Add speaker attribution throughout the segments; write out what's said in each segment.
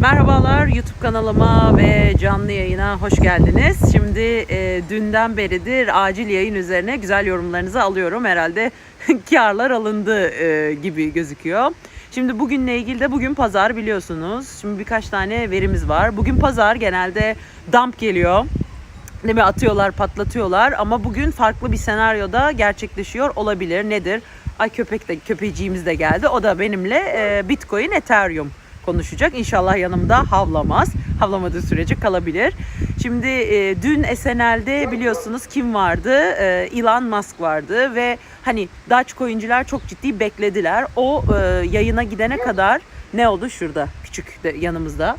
Speaker 1: Merhabalar YouTube kanalıma ve canlı yayına hoş geldiniz. Şimdi e, dünden beridir acil yayın üzerine güzel yorumlarınızı alıyorum. Herhalde karlar alındı e, gibi gözüküyor. Şimdi bugünle ilgili de bugün pazar biliyorsunuz. Şimdi birkaç tane verimiz var. Bugün pazar genelde dump geliyor. Değil mi? Atıyorlar, patlatıyorlar ama bugün farklı bir senaryoda gerçekleşiyor olabilir. Nedir? Ay köpek de köpeciğimiz de geldi. O da benimle e, Bitcoin, Ethereum konuşacak. İnşallah yanımda havlamaz. Havlamadığı sürece kalabilir. Şimdi e, dün SNL'de biliyorsunuz kim vardı? E, Elon Musk vardı ve hani Dogecoin'ciler çok ciddi beklediler. O e, yayına gidene kadar ne oldu şurada küçük de yanımızda.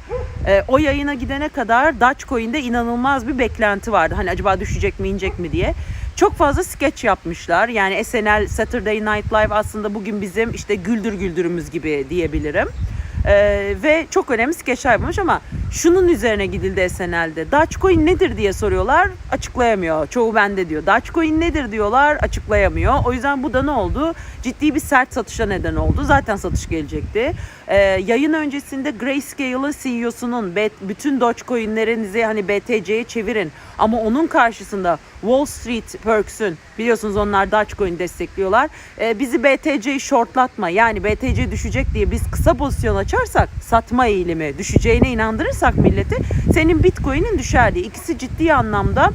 Speaker 1: E, o yayına gidene kadar Dogecoin'de inanılmaz bir beklenti vardı. Hani acaba düşecek mi inecek mi diye. Çok fazla skeç yapmışlar. Yani SNL Saturday Night Live aslında bugün bizim işte güldür güldürümüz gibi diyebilirim. Ee, ve çok önemli skeçler yapmış ama şunun üzerine gidildi SNL'de. Dogecoin nedir diye soruyorlar, açıklayamıyor. Çoğu bende diyor. Dogecoin nedir diyorlar, açıklayamıyor. O yüzden bu da ne oldu? Ciddi bir sert satışa neden oldu. Zaten satış gelecekti. Ee, yayın öncesinde Grayscale'ın CEO'sunun bütün Dogecoin'lerinizi hani BTC'ye çevirin. Ama onun karşısında Wall Street Perks'ün biliyorsunuz onlar Dogecoin destekliyorlar. Ee, bizi BTC'yi shortlatma yani BTC düşecek diye biz kısa pozisyon açarsak satma eğilimi düşeceğine inandırırsak milleti senin Bitcoin'in düşer diye. İkisi ciddi anlamda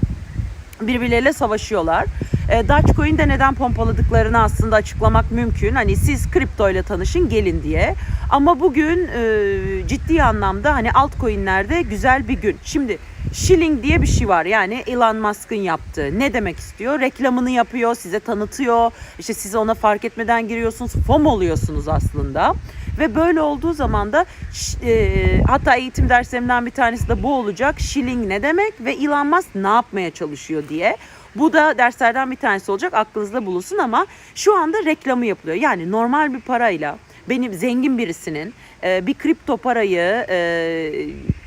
Speaker 1: birbirleriyle savaşıyorlar. E, Dogecoin'de neden pompaladıklarını aslında açıklamak mümkün. Hani siz kripto ile tanışın gelin diye. Ama bugün e, ciddi anlamda hani altcoin'lerde güzel bir gün. Şimdi Shilling diye bir şey var. Yani Elon Musk'ın yaptığı. Ne demek istiyor? Reklamını yapıyor, size tanıtıyor. İşte siz ona fark etmeden giriyorsunuz. FOM oluyorsunuz aslında. Ve böyle olduğu zaman da e, hatta eğitim derslerimden bir tanesi de bu olacak. Shilling ne demek ve Elon Musk ne yapmaya çalışıyor diye. Bu da derslerden bir tanesi olacak aklınızda bulunsun ama şu anda reklamı yapılıyor. Yani normal bir parayla benim zengin birisinin e, bir kripto parayı e,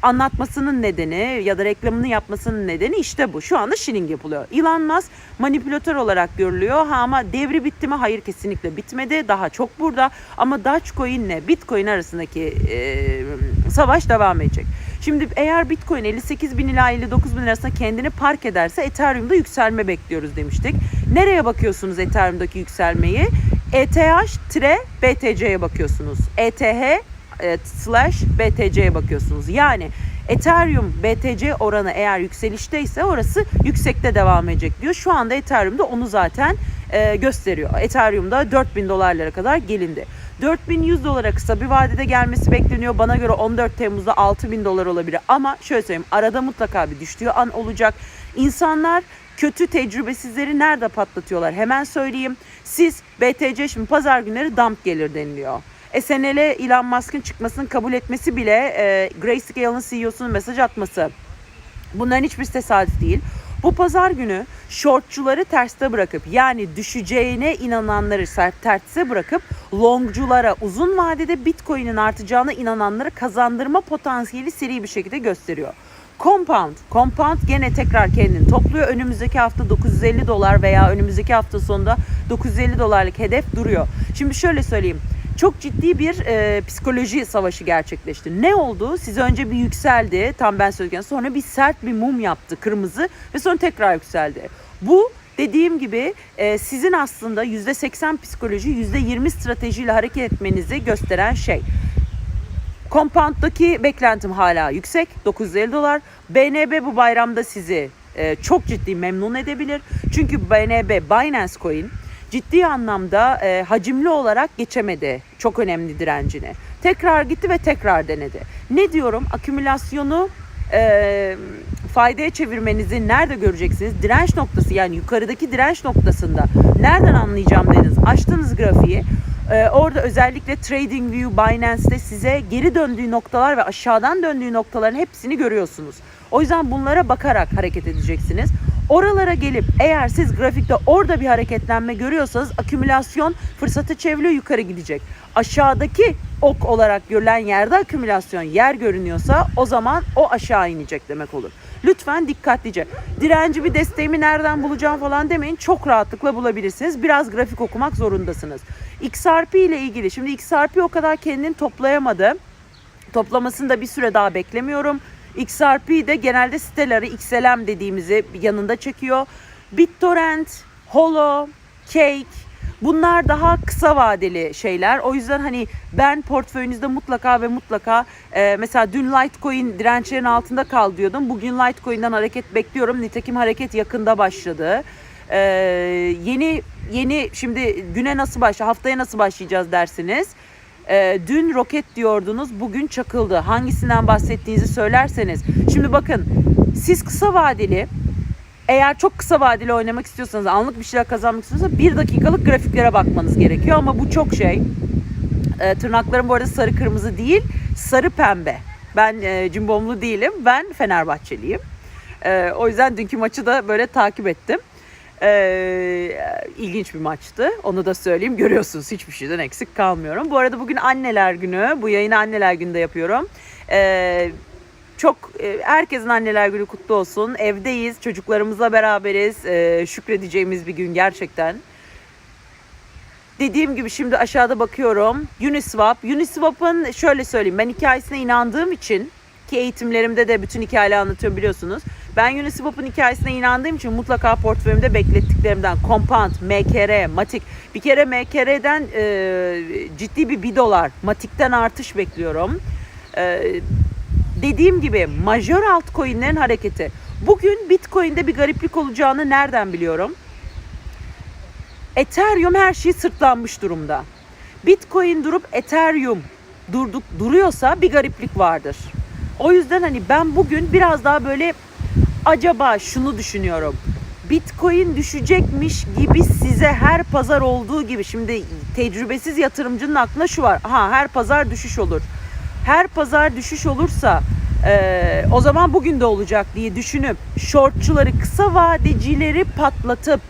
Speaker 1: anlatmasının nedeni ya da reklamını yapmasının nedeni işte bu. Şu anda shilling yapılıyor. Elon Musk manipülatör olarak görülüyor. Ha ama devri bitti mi? Hayır kesinlikle bitmedi. Daha çok burada. Ama Dogecoin ile Bitcoin arasındaki e, savaş devam edecek. Şimdi eğer Bitcoin 58 bin ila 59 bin arasında kendini park ederse Ethereum'da yükselme bekliyoruz demiştik. Nereye bakıyorsunuz Ethereum'daki yükselmeyi? ETH-BTC'ye bakıyorsunuz. ETH e, slash BTC'ye bakıyorsunuz. Yani Ethereum BTC oranı eğer yükselişteyse orası yüksekte devam edecek diyor. Şu anda Ethereum'da onu zaten e, gösteriyor. Ethereum'da 4000 dolarlara kadar gelindi. 4100 dolara kısa bir vadede gelmesi bekleniyor. Bana göre 14 Temmuz'da 6000 dolar olabilir. Ama şöyle söyleyeyim arada mutlaka bir düştüğü an olacak. İnsanlar kötü tecrübesizleri nerede patlatıyorlar? Hemen söyleyeyim. Siz BTC şimdi pazar günleri dump gelir deniliyor. SNL'e Elon Musk'ın çıkmasını kabul etmesi bile e, Grayscale'ın CEO'sunun mesaj atması. Bunların hiçbir tesadüf değil. Bu pazar günü shortçuları terste bırakıp yani düşeceğine inananları terse bırakıp longculara uzun vadede Bitcoin'in artacağına inananları kazandırma potansiyeli seri bir şekilde gösteriyor. Compound. Compound gene tekrar kendini topluyor. Önümüzdeki hafta 950 dolar veya önümüzdeki hafta sonunda 950 dolarlık hedef duruyor. Şimdi şöyle söyleyeyim çok ciddi bir e, psikoloji savaşı gerçekleşti. Ne oldu? Siz önce bir yükseldi tam ben söylerken sonra bir sert bir mum yaptı kırmızı ve sonra tekrar yükseldi. Bu dediğim gibi e, sizin aslında %80 psikoloji %20 stratejiyle hareket etmenizi gösteren şey. Compound'daki beklentim hala yüksek 950 dolar. BNB bu bayramda sizi e, çok ciddi memnun edebilir. Çünkü BNB Binance Coin ciddi anlamda e, hacimli olarak geçemedi çok önemli direncini. Tekrar gitti ve tekrar denedi. Ne diyorum? Akümülasyonu e, faydaya çevirmenizi nerede göreceksiniz? Direnç noktası yani yukarıdaki direnç noktasında nereden anlayacağım dediniz. Açtınız grafiği. Ee, orada özellikle TradingView, Binance'te size geri döndüğü noktalar ve aşağıdan döndüğü noktaların hepsini görüyorsunuz. O yüzden bunlara bakarak hareket edeceksiniz. Oralara gelip eğer siz grafikte orada bir hareketlenme görüyorsanız akümülasyon fırsatı çeviriyor yukarı gidecek. Aşağıdaki ok olarak görülen yerde akümülasyon yer görünüyorsa o zaman o aşağı inecek demek olur. Lütfen dikkatlice. Direnci bir desteğimi nereden bulacağım falan demeyin. Çok rahatlıkla bulabilirsiniz. Biraz grafik okumak zorundasınız. XRP ile ilgili şimdi XRP o kadar kendini toplayamadı. Toplamasını da bir süre daha beklemiyorum. XRP de genelde siteleri XLM dediğimizi yanında çekiyor. BitTorrent, Holo, Cake bunlar daha kısa vadeli şeyler. O yüzden hani ben portföyünüzde mutlaka ve mutlaka e, mesela dün Litecoin dirençlerin altında kal diyordum. Bugün Litecoin'den hareket bekliyorum. Nitekim hareket yakında başladı. E, yeni yeni şimdi güne nasıl başla haftaya nasıl başlayacağız dersiniz. Ee, dün roket diyordunuz, bugün çakıldı. Hangisinden bahsettiğinizi söylerseniz. Şimdi bakın, siz kısa vadeli, eğer çok kısa vadeli oynamak istiyorsanız, anlık bir şeyler kazanmak istiyorsanız bir dakikalık grafiklere bakmanız gerekiyor. Ama bu çok şey. Ee, tırnaklarım bu arada sarı kırmızı değil, sarı pembe. Ben e, cimbomlu değilim, ben Fenerbahçeliyim. Ee, o yüzden dünkü maçı da böyle takip ettim. Ee, ilginç bir maçtı. Onu da söyleyeyim. Görüyorsunuz hiçbir şeyden eksik kalmıyorum. Bu arada bugün anneler günü. Bu yayını anneler günde yapıyorum. Ee, çok e, herkesin anneler günü kutlu olsun. Evdeyiz, çocuklarımızla beraberiz. Ee, şükredeceğimiz bir gün gerçekten. Dediğim gibi şimdi aşağıda bakıyorum. Uniswap. Uniswap'ın şöyle söyleyeyim. Ben hikayesine inandığım için ki eğitimlerimde de bütün hikayeleri anlatıyorum biliyorsunuz. Ben Uniswap'ın hikayesine inandığım için mutlaka portföyümde beklettiklerimden Compound, MKR, Matic. Bir kere MKR'den e, ciddi bir 1 dolar, Matic'ten artış bekliyorum. E, dediğim gibi majör altcoin'lerin hareketi. Bugün Bitcoin'de bir gariplik olacağını nereden biliyorum? Ethereum her şeyi sırtlanmış durumda. Bitcoin durup Ethereum durduk duruyorsa bir gariplik vardır. O yüzden hani ben bugün biraz daha böyle acaba şunu düşünüyorum. Bitcoin düşecekmiş gibi size her pazar olduğu gibi şimdi tecrübesiz yatırımcının aklına şu var. Ha her pazar düşüş olur. Her pazar düşüş olursa e, o zaman bugün de olacak diye düşünüp shortçuları kısa vadecileri patlatıp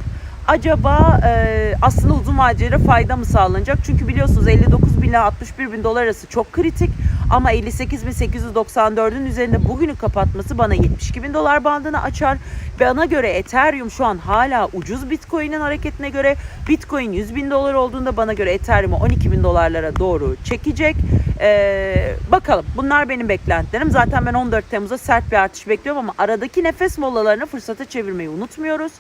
Speaker 1: acaba e, aslında uzun vadecilere fayda mı sağlanacak? Çünkü biliyorsunuz 59 bin ile 61 bin dolar arası çok kritik ama 58.894'ün üzerinde bugünü kapatması bana 72 bin dolar bandını açar. Bana göre Ethereum şu an hala ucuz Bitcoin'in hareketine göre Bitcoin 100 bin dolar olduğunda bana göre Ethereum'u 12 bin dolarlara doğru çekecek. Ee, bakalım bunlar benim beklentilerim. Zaten ben 14 Temmuz'a sert bir artış bekliyorum ama aradaki nefes molalarını fırsata çevirmeyi unutmuyoruz.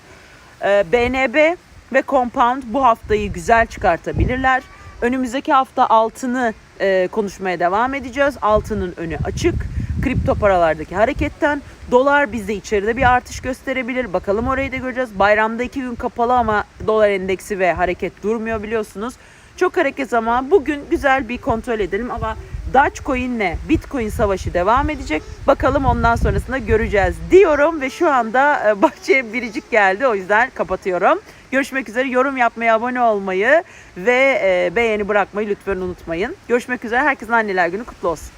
Speaker 1: Ee, BNB ve Compound bu haftayı güzel çıkartabilirler. Önümüzdeki hafta altını e, konuşmaya devam edeceğiz. Altının önü açık. Kripto paralardaki hareketten dolar bizde içeride bir artış gösterebilir. Bakalım orayı da göreceğiz. Bayramda iki gün kapalı ama dolar endeksi ve hareket durmuyor biliyorsunuz. Çok hareket ama bugün güzel bir kontrol edelim ama Dogecoin'le Bitcoin savaşı devam edecek. Bakalım ondan sonrasında göreceğiz diyorum ve şu anda e, bahçeye biricik geldi o yüzden kapatıyorum. Görüşmek üzere. Yorum yapmayı, abone olmayı ve e, beğeni bırakmayı lütfen unutmayın. Görüşmek üzere. Herkesin anneler günü kutlu olsun.